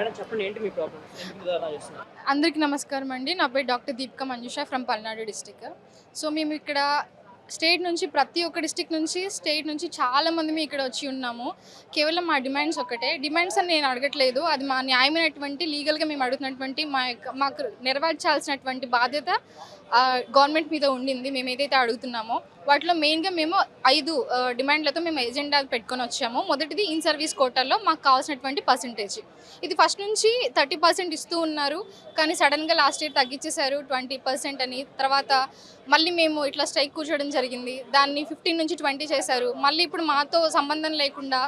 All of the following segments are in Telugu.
మేడం చెప్పండి ఏంటి మీ ప్రాబ్లం అందరికీ నమస్కారం అండి. నా పేరు doctor Deepika Manjusha from Palnadu district. So మేము ఇక్కడ స్టేట్ నుంచి ప్రతి ఒక్క డిస్టిక్ నుంచి స్టేట్ నుంచి చాలామంది మేము ఇక్కడ వచ్చి ఉన్నాము. కేవలం మా డిమాండ్స్ ఒకటే. డిమాండ్స్ అని నేను అడగట్లేదు. అది మా న్యాయమైనటువంటి లీగల్గా మేము అడుగుతున్నటువంటి మా యొక్క మాకు నెరవేర్చాల్సినటువంటి బాధ్యత గవర్నమెంట్ మీద ఉండింది మేము ఏదైతే అడుగుతున్నామో వాటిలో మెయిన్గా మేము ఐదు డిమాండ్లతో మేము ఎజెండా పెట్టుకొని వచ్చాము. మొదటిది ఇన్ సర్వీస్ కోటాలో మాకు కావాల్సినటువంటి పర్సంటేజ్ ఇది ఫస్ట్ నుంచి థర్టీ పర్సెంట్ ఇస్తూ ఉన్నారు కానీ సడన్గా లాస్ట్ ఇయర్ తగ్గించేశారు ట్వంటీ పర్సెంట్ అని. తర్వాత మళ్ళీ మేము ఇట్లా స్ట్రైక్ కూర్చోవడం జరిగింది దాన్ని ఫిఫ్టీన్ నుంచి ట్వంటీ చేశారు. మళ్ళీ ఇప్పుడు మాతో సంబంధం లేకుండా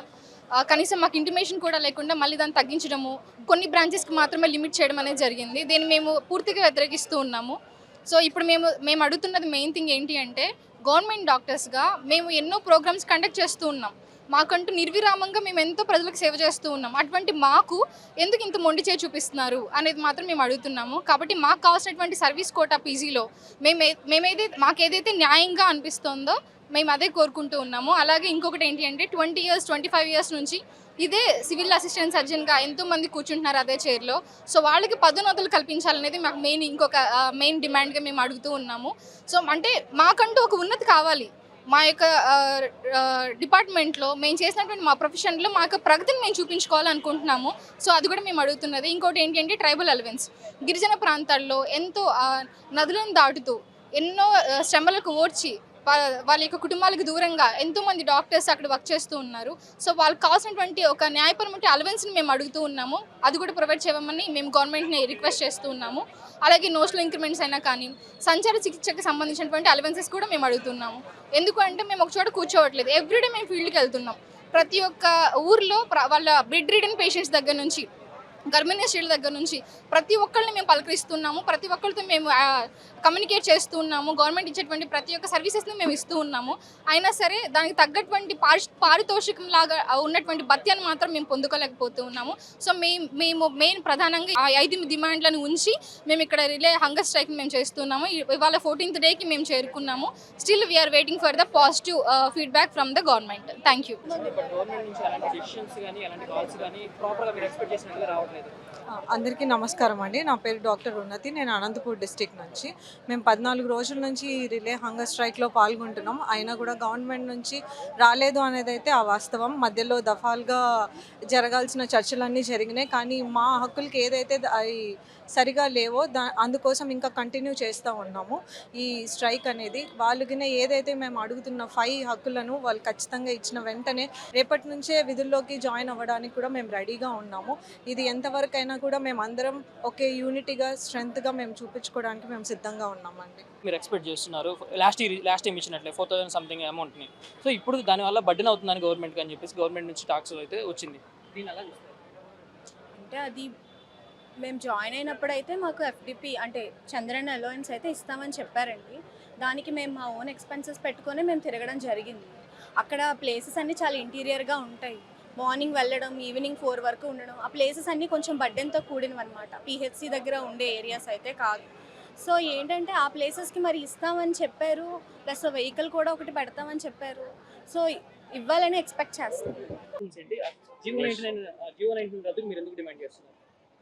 కనీసం మాకు ఇంటిమేషన్ కూడా లేకుండా మళ్ళీ దాన్ని తగ్గించడము కొన్ని బ్రాంచెస్కి మాత్రమే లిమిట్ చేయడం అనేది జరిగింది. దీన్ని మేము పూర్తిగా వ్యతిరేకిస్తూ ఉన్నాము. సో ఇప్పుడు మేము మేము అడుగుతున్నది మెయిన్ థింగ్ ఏంటి అంటే గవర్నమెంట్ డాక్టర్స్గా మేము ఎన్నో ప్రోగ్రామ్స్ కండక్ట్ చేస్తూ ఉన్నాం. మాకంటూ నిర్విరామంగా మేము ఎంతో ప్రజలకు సేవ చేస్తూ ఉన్నాం. అటువంటి మాకు ఎందుకు ఇంత మొండి చేయి చూపిస్తున్నారు అనేది మాత్రం మేము అడుగుతున్నాము. కాబట్టి మాకు కావాల్సినటువంటి సర్వీస్ కోటా పీజీలో మేము మేమేదైతే మాకు ఏదైతే న్యాయంగా అనిపిస్తుందో మేము అదే కోరుకుంటూ ఉన్నాము. అలాగే ఇంకొకటి ఏంటి అంటే twenty years twenty five years నుంచి ఇదే సివిల్ అసిస్టెంట్ సర్జన్గా ఎంతో మంది కూర్చుంటున్నారు అదే చైర్లో. సో వాళ్ళకి పదోన్నతులు కల్పించాలనేది మాకు మెయిన్ ఇంకొక మెయిన్ డిమాండ్గా మేము అడుగుతూ ఉన్నాము. సో అంటే మాకంటూ ఒక ఉన్నతి కావాలి. మా యొక్క డిపార్ట్మెంట్లో మేము చేసినటువంటి మా ప్రొఫెషన్లో మా యొక్క ప్రగతిని మేము చూపించుకోవాలనుకుంటున్నాము. సో అది కూడా మేము అడుగుతున్నది. ఇంకోటి ఏంటంటే ట్రైబల్ అలవెన్స్. గిరిజన ప్రాంతాల్లో ఎంతో నదులను దాటుతూ ఎన్నో శ్రమలకు ఓడ్చి వాళ్ళ యొక్క కుటుంబాలకు దూరంగా ఎంతోమంది డాక్టర్స్ అక్కడ వర్క్ చేస్తూ ఉన్నారు. సో వాళ్ళకి కావాల్సినటువంటి ఒక న్యాయపరమైన అలవెన్స్ని మేము అడుగుతూ ఉన్నాము. అది కూడా ప్రొవైడ్ చేయమని మేము గవర్నమెంట్ని రిక్వెస్ట్ చేస్తూ ఉన్నాము. అలాగే నోషనల్ ఇంక్రిమెంట్స్ అయినా కానీ సంచార చికిత్సకు సంబంధించినటువంటి అలవెన్సెస్ కూడా మేము అడుగుతున్నాము ఎందుకంటే మేము ఒక చోట కూర్చోవట్లేదు. ఎవ్రీడే మేము ఫీల్డ్కి వెళ్తున్నాం. ప్రతి ఒక్క ఊర్లో వాళ్ళ బెడ్ రీడన్ పేషెంట్స్ దగ్గర నుంచి గర్భిణీ స్త్రీల దగ్గర నుంచి ప్రతి ఒక్కరిని మేము పలకరిస్తున్నాము ప్రతి ఒక్కరితో మేము కమ్యూనికేట్ చేస్తూ ఉన్నాము గవర్నమెంట్ ఇచ్చేటువంటి ప్రతి ఒక్క సర్వీసెస్ని మేము ఇస్తూ ఉన్నాము. అయినా సరే దానికి తగ్గటువంటి పారి పారితోషికం లాగా ఉన్నటువంటి భత్యాన్ని మాత్రం మేము పొందుకోలేకపోతూ ఉన్నాము. సో మేము మేము మెయిన్ ప్రధానంగా ఆ ఐదు డిమాండ్లను ఉంచి మేము ఇక్కడ రిలే హంగర్ స్ట్రైక్ మేము చేస్తున్నాము. ఇవాళ ఫోర్టీన్త్ డేకి మేము చేరుకున్నాము. Still we're waiting for the positive feedback from the government thank you అందరికీ నమస్కారం అండి. నా పేరు డాక్టర్ ఉన్నతి. నేను అనంతపూర్ డిస్టిక్ నుంచి. మేము పద్నాలుగు రోజుల నుంచి రిలే హంగర్ స్ట్రైక్లో పాల్గొంటున్నాం. అయినా కూడా గవర్నమెంట్ నుంచి రాలేదు అనేది అయితే ఆ వాస్తవం. మధ్యలో దఫాలుగా జరగాల్సిన చర్చలన్నీ జరిగినాయి. కానీ మా హక్కులకి ఏదైతే అవి సరిగా లేవో దా అందుకోసం ఇంకా కంటిన్యూ చేస్తూ ఉన్నాము. ఈ స్ట్రైక్ అనేది వాళ్ళకినే ఏదైతే మేము అడుగుతున్న ఫైవ్ హక్కులను వాళ్ళు ఖచ్చితంగా ఇచ్చిన వెంటనే రేపటి నుంచే విధుల్లోకి జాయిన్ అవ్వడానికి కూడా మేము రెడీగా ఉన్నాము. ఇది ఎంత అయినా కూడా మేము అందరం ఒకే యూనిటీగా స్ట్రెంగ్త్గా మేము చూపించుకోవడానికి మేము సిద్ధంగా ఉన్నామండి. మీరు ఎక్స్పెక్ట్ చేస్తున్నారు. లాస్ట్ ఇయర్ లాస్ట్ టైం ఇచ్చినట్లే ఫోర్ థౌసండ్ సంథింగ్ అమౌంట్ని సో ఇప్పుడు దానివల్ల బడ్డన్ అవుతుందని గవర్నమెంట్కి అని చెప్పేసి గవర్నమెంట్ నుంచి టాక్స్ అయితే వచ్చింది. దీని అంటే అది మేము జాయిన్ అయినప్పుడు అయితే మాకు ఎఫ్డిపి అంటే చంద్రన్ అలవెన్స్ అయితే ఇస్తామని చెప్పారండి. దానికి మేము మా ఓన్ ఎక్స్పెన్సెస్ పెట్టుకొని మేము తిరగడం జరిగింది. అక్కడ ప్లేసెస్ అన్నీ చాలా ఇంటీరియర్గా ఉంటాయి. మార్నింగ్ వెళ్ళడం ఈవినింగ్ ఫోర్ వరకు ఉండడం ఆ ప్లేసెస్ అన్నీ కొంచెం బడ్డెన్తో కూడినవి అనమాట పిహెచ్సి దగ్గర ఉండే ఏరియాస్ అయితే కాదు. సో ఏంటంటే ఆ ప్లేసెస్కి మరి ఇస్తామని చెప్పారు. ప్లస్ వెహికల్ కూడా ఒకటి పెడతామని చెప్పారు. సో ఇవ్వాలని ఎక్స్పెక్ట్ చేస్తాం.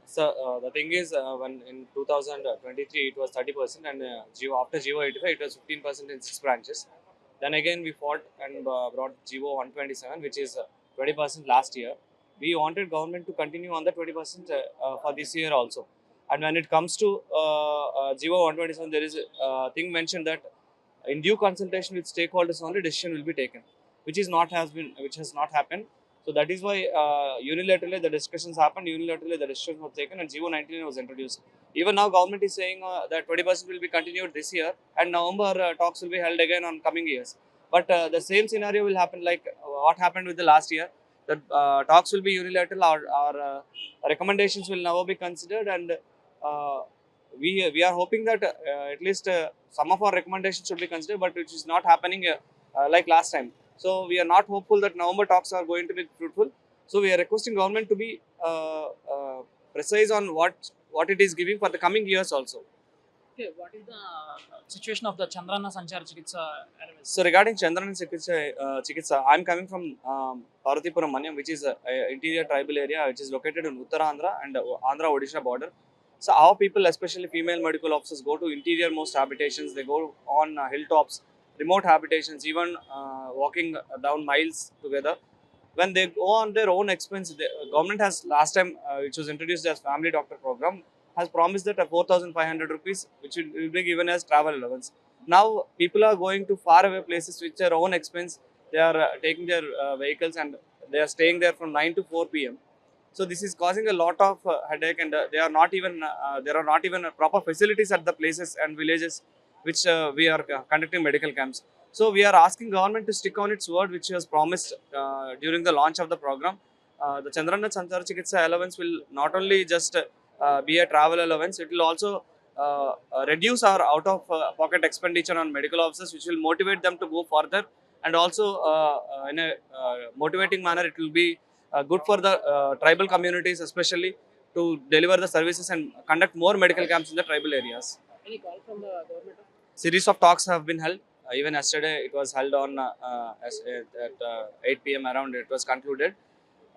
So uh, the thing is, uh, when in 2023 it was 30%, and uh, Geo after Geo 85 it was 15% in six branches. Then again we fought and uh, brought Geo 127, which is uh, 20% last year. We wanted government to continue on the 20% uh, uh, for this year also. And when it comes to uh, uh, Geo 127, there is a uh, thing mentioned that in due consultation with stakeholders only decision will be taken, which is not has been which has not happened. So that is why uh, unilaterally the discussions happened, unilaterally the decisions were taken, and Geo 19 was introduced. Even now, government is saying uh, that 20% will be continued this year, and November uh, talks will be held again on coming years. But uh, the same scenario will happen like uh, what happened with the last year. The uh, talks will be unilateral, our, our uh, recommendations will never be considered, and uh, we we are hoping that uh, at least uh, some of our recommendations should be considered, but which is not happening uh, uh, like last time. So we are not hopeful that November talks are going to be fruitful. So we are requesting government to be uh, uh, precise on what what it is giving for the coming years also. Okay, what is the uh, situation of the Chandrana Sanchar Chikitsa animals? So regarding Chandrana Chikitsa, uh, Chikitsa I'm coming from um, Puramani, Manyam, which is uh, an interior tribal area, which is located in Uttarandhra and uh, Andhra-Odisha border. So our people, especially female medical officers, go to interior most habitations, they go on uh, hilltops, remote habitations, even uh, walking down miles together. When they go on their own expense, the uh, government has last time, uh, which was introduced as family doctor program, has promised that a 4,500 rupees, which will, be given as travel allowance. Now people are going to faraway places with their own expense. They are uh, taking their uh, vehicles and they are staying there from 9 to 4 p.m. So this is causing a lot of uh, headache, and uh, they are not even uh, there are not even uh, proper facilities at the places and villages which uh, we are uh, conducting medical camps. So we are asking government to stick on its word, which was promised uh, during the launch of the program. Uh, the Chandranath Sanchar Chikitsa allowance will not only just uh, uh, be a travel allowance. It will also uh, uh, reduce our out of pocket expenditure on medical officers, which will motivate them to go further. And also, in a motivating manner, it will be good for the tribal communities, especially to deliver the services and conduct more medical camps in the tribal areas. Any call from the government? Series of talks have been held. Uh, even yesterday, it was held on uh, uh, at 8 p.m. around. It was concluded.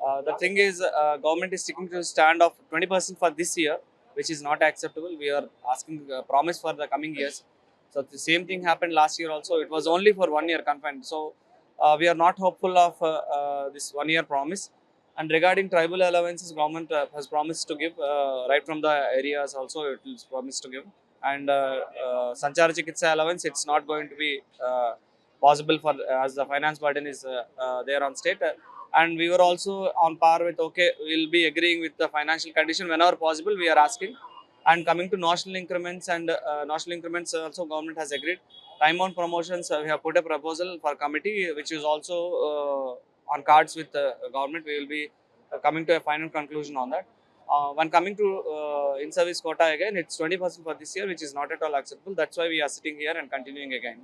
Uh, the thing is, uh, government is sticking to the stand of 20% for this year, which is not acceptable. We are asking uh, promise for the coming years. So the same thing happened last year also. It was only for one year confined. So uh, we are not hopeful of uh, uh, this one year promise. And regarding tribal allowances, government has promised to give right from the areas also. It is promised to give. And uh, Sanchara Chikitsa allowance, it's not going to be possible for as the finance burden is uh, uh, there on state. Uh, and we were also on par with okay, we'll be agreeing with the financial condition whenever possible. We are asking. And coming to national increments and uh, national increments, uh, also government has agreed. Time on promotions, uh, we have put a proposal for committee, which is also uh, on cards with the government. We will be uh, coming to a final conclusion on that. Uh, when coming to uh, in-service quota again, it's 20% for this year, which is not at all acceptable. That's why we are sitting here and continuing again.